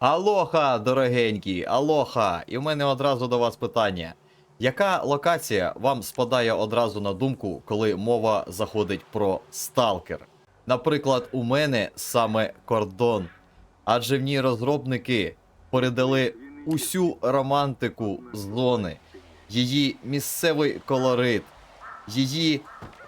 Алоха, дорогенькі, алоха! І в мене одразу до вас питання. Яка локація вам спадає одразу на думку, коли мова заходить про сталкер? Наприклад, у мене саме кордон. Адже в ній розробники передали усю романтику зони, її місцевий колорит, її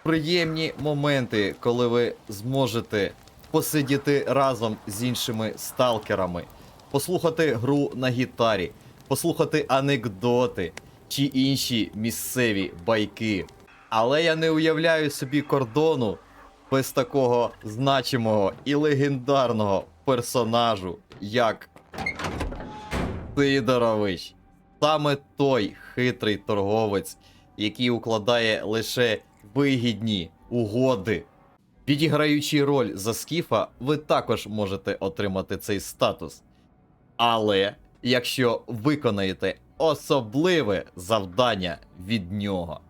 приємні моменти, коли ви зможете посидіти разом з іншими сталкерами, послухати гру на гітарі, послухати анекдоти чи інші місцеві байки. Але я не уявляю собі кордону без такого значимого і легендарного персонажу, як Сидорович. Саме той хитрий торговець, який укладає лише вигідні угоди. Підіграючи роль за скіфа, ви також можете отримати цей статус. Але якщо виконаєте особливе завдання від нього.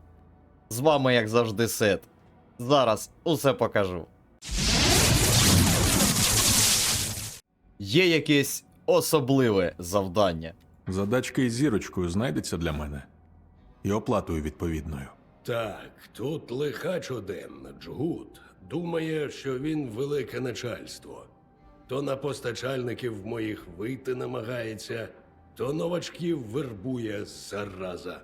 З вами, як завжди, Сет. Зараз усе покажу. Є якесь особливе завдання. Задачка із зірочкою знайдеться для мене. І оплатою відповідною. Так, тут лиха чуденна, Джгут. Думає, що він велике начальство. То на постачальників моїх вийти намагається, то новачків вербує зараза.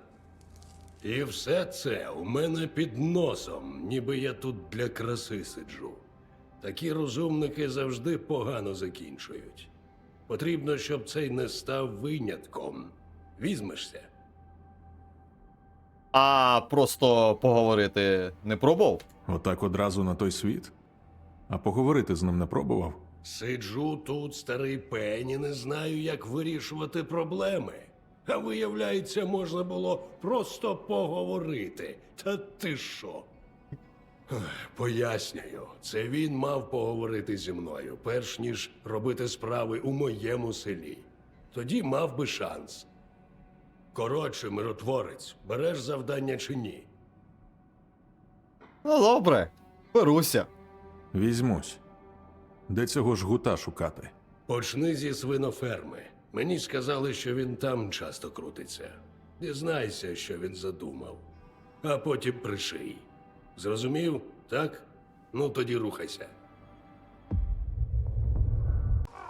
І все це у мене під носом, ніби я тут для краси сиджу. Такі розумники завжди погано закінчують. Потрібно, щоб цей не став винятком. Візьмешся. А просто поговорити не пробував? Отак одразу на той світ? А поговорити з ним не пробував? Сиджу тут, старий пень, і не знаю, як вирішувати проблеми. А виявляється, можна було просто поговорити. Та ти що? Пояснюю, це він мав поговорити зі мною, перш ніж робити справи у моєму селі. Тоді мав би шанс. Коротше, миротворець, береш завдання чи ні? Ну добре, беруся. Візьмусь. Де цього жгута шукати? Почни зі свиноферми. Мені сказали, що він там часто крутиться. Дізнайся, що він задумав. А потім приший. Зрозумів? Так? Ну тоді рухайся.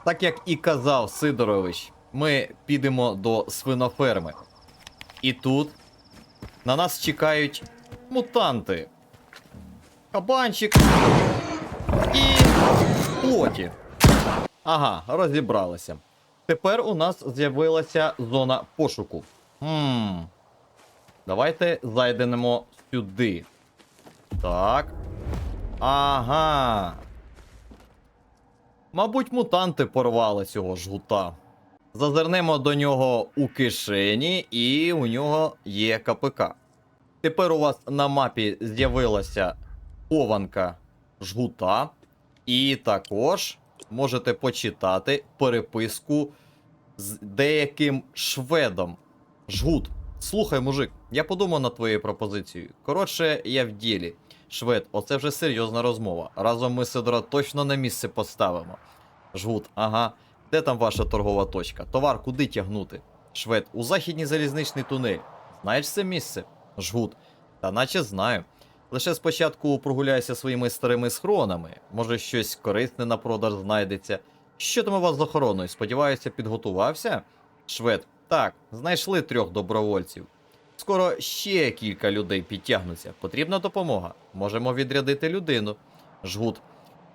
Так як і казав Сидорович, ми підемо до свиноферми. І тут на нас чекають мутанти. Кабанчик плоті. Ага, розібралися. Тепер у нас з'явилася зона пошуку. Хм. Давайте зайдемо сюди. Так. Ага. Мабуть, мутанти порвали цього жгута. Зазирнемо до нього у кишені, і у нього є КПК. Тепер у вас на мапі з'явилася хованка жгута, і також можете почитати переписку з деяким шведом. Жгут. Слухай, мужик, я подумав над твоєю пропозицією. Коротше, я в ділі. Швед, оце вже серйозна розмова. Разом ми Сидора точно на місце поставимо. Жгут, ага. Де там ваша торгова точка? Товар куди тягнути? Швед, у західній залізничний тунель. Знаєш це місце? Жгут. Та наче знаю. Лише спочатку прогуляйся своїми старими схронами. Може, щось корисне на продаж знайдеться. Що там у вас з охороною? Сподіваюся, підготувався? Швед, так, знайшли трьох добровольців. Скоро ще кілька людей підтягнуться. Потрібна допомога. Можемо відрядити людину. Жгут.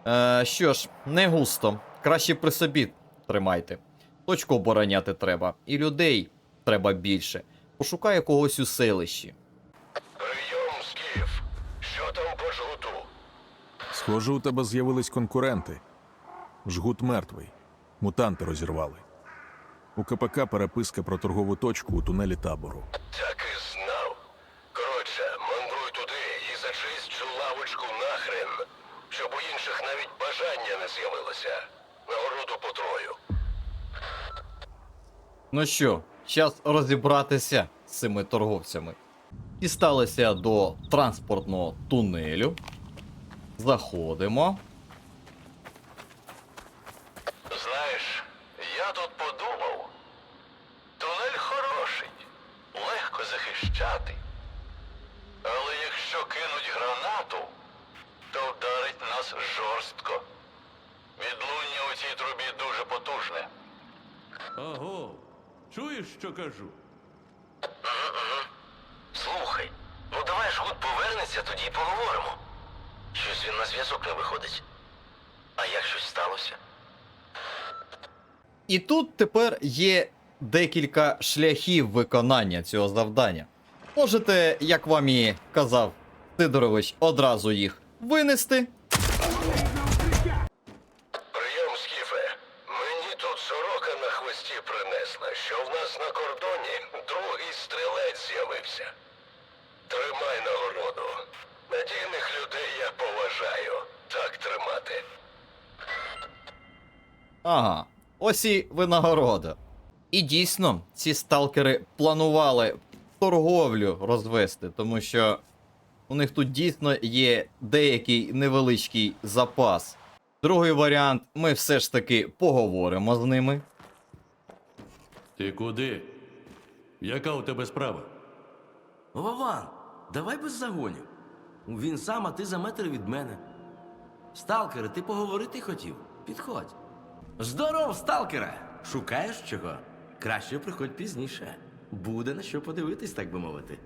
Е, що ж, не густо. Краще при собі тримайте. Точку обороняти треба. І людей треба більше. Пошукаю когось у селищі. Схоже, у тебе з'явились конкуренти. Жгут мертвий. Мутанти розірвали. У КПК переписка про торгову точку у тунелі табору. Так і знав. Коротше, мандруй туди і зачисть цю лавочку нахрен, щоб у інших навіть бажання не з'явилося. Нагороду потрою. Ну що, час розібратися з цими торговцями. Дісталися до транспортного тунелю. Заходимо. Знаєш, я тут подумав. Тунель хороший, легко захищати. Але якщо кинуть гранату, то вдарить нас жорстко. Відлуння у цій трубі дуже потужне. Аго, чуєш, що кажу? Слухай, ну давай жгут повернеться, тоді й поговоримо. Щось він на зв'язок не виходить. А як щось сталося? І тут тепер є декілька шляхів виконання цього завдання. Можете, як вам і казав Сидорович, одразу їх винести. Прийом, Скіфе. Мені тут сорока на хвості принесла, що в нас на кордоні другий стрілець з'явився. Тримай нагороду. Надійних людей я поважаю. Так тримати. Ага, ось і винагорода. І дійсно, ці сталкери планували торговлю розвести, тому що у них тут дійсно є деякий невеличкий запас. Другий варіант, ми все ж таки поговоримо з ними. Ти куди? Яка у тебе справа? Вован, давай без загонів. Він сам, а ти за метр від мене. Сталкере, ти поговорити хотів? Підходь. Здоров, сталкере! Шукаєш чого? Краще приходь пізніше. Буде на що подивитись, так би мовити.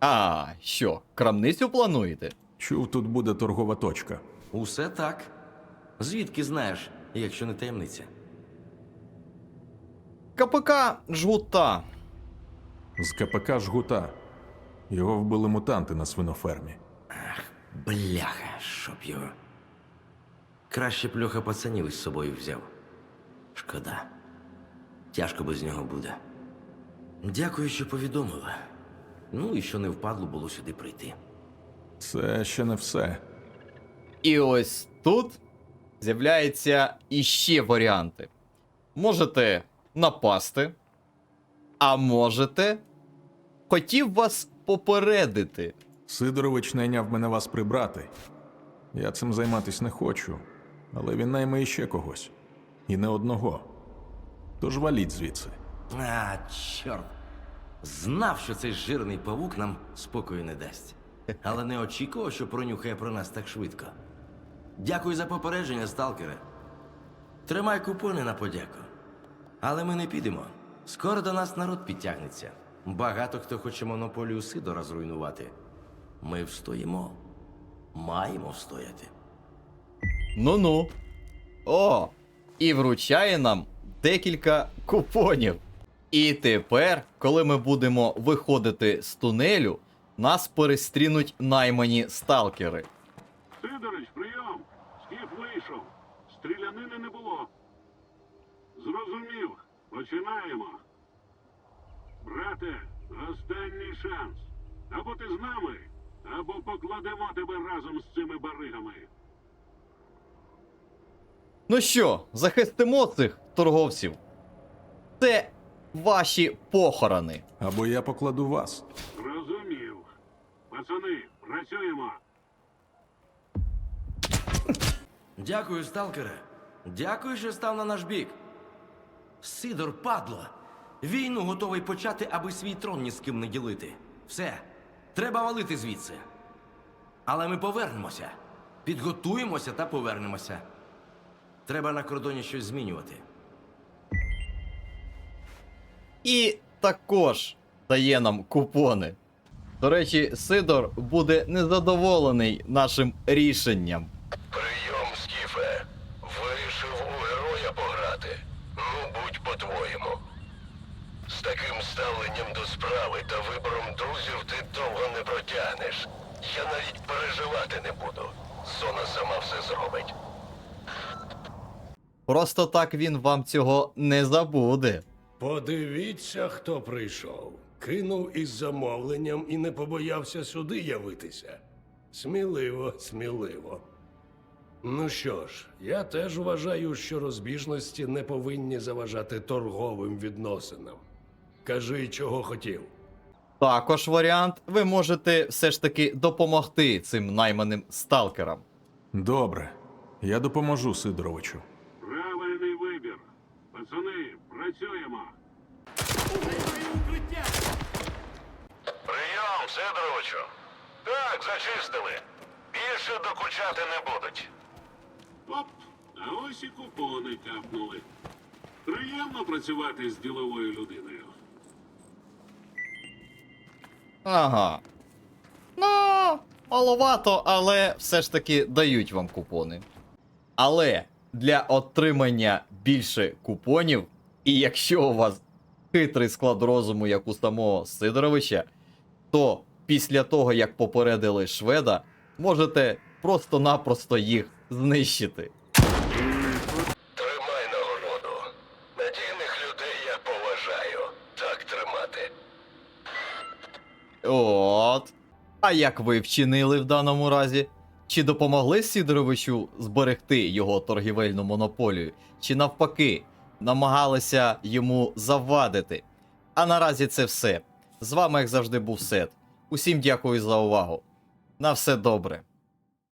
А, що, крамницю плануєте? Чув, тут буде торгова точка. Усе так. Звідки знаєш, якщо не таємниця? КПК жгута. З КПК жгута. Його вбили мутанти на свинофермі. Ах, Бляха, щоб його. Краще б Льоха пацанів із собою взяв. Шкода. Тяжко без нього буде. Дякую, що повідомила. Ну і що не впадло було сюди прийти. Це ще не все. І ось тут з'являються іще варіанти. Можете напасти, а можете хотів вас попередити. Сидорович найняв мене вас прибрати. Я цим займатись не хочу, але він найме іще когось. І не одного. Тож валіть звідси. А, чорт. Знав, що цей жирний павук нам спокою не дасть. Але не очікував, що пронюхає про нас так швидко. Дякую за попередження, сталкере. Тримай купони на подяку. Але ми не підемо. Скоро до нас народ підтягнеться. Багато хто хоче монополію Сидора зруйнувати. Ми встоїмо. Маємо встояти. Ну-ну. О, і вручає нам декілька купонів. І тепер, коли ми будемо виходити з тунелю, нас перестрінуть наймані сталкери. Сидорич, прийом! Скіф вийшов. Стрілянини не було. Зрозумів. Починаємо. Брате, останній шанс. Або ти з нами, або покладемо тебе разом з цими баригами. Ну що, захистимо цих торговців? Це ваші похорони. Або я покладу вас. Розумів. Пацани, працюємо. Дякую, сталкере. Дякую, що став на наш бік. Сидор, падло. Війну готовий почати, аби свій трон ні з ким не ділити. Все, треба валити звідси. Але ми повернемося. Підготуємося та повернемося. Треба на кордоні щось змінювати. І також дає нам купони. До речі, Сидор буде незадоволений нашим рішенням. Прийом, Скіфе. Вирішив у героя пограти. Ну, будь по-твоєму. З таким ставленням до справи та вибором друзів ти довго не протягнеш. Я навіть переживати не буду. Зона сама все зробить. Просто так він вам цього не забуде. Подивіться, хто прийшов. Кинув із замовленням і не побоявся сюди явитися. Сміливо, сміливо. Ну що ж, я теж вважаю, що розбіжності не повинні заважати торговим відносинам. Кажи, чого хотів. Також варіант, ви можете все ж таки допомогти цим найманим сталкерам. Добре. Я допоможу Сидоровичу. Працюємо. Прийом, Сидоровичу. Так, зачистили. Більше докучати не будуть. Оп, а ось і купони капнули. Приємно працювати з діловою людиною. Ага. Ну, маловато, але все ж таки дають вам купони. Але для отримання більше купонів, і якщо у вас хитрий склад розуму, як у самого Сидоровича, то після того, як попередили шведа, можете просто-напросто їх знищити. Тримай нагороду. Надійних людей я поважаю. Так тримати. От. А як ви вчинили в даному разі? Чи допомогли Сідоровичу зберегти його торгівельну монополію, чи навпаки, намагалися йому завадити? А наразі це все. З вами, як завжди, був Сет. Усім дякую за увагу. На все добре.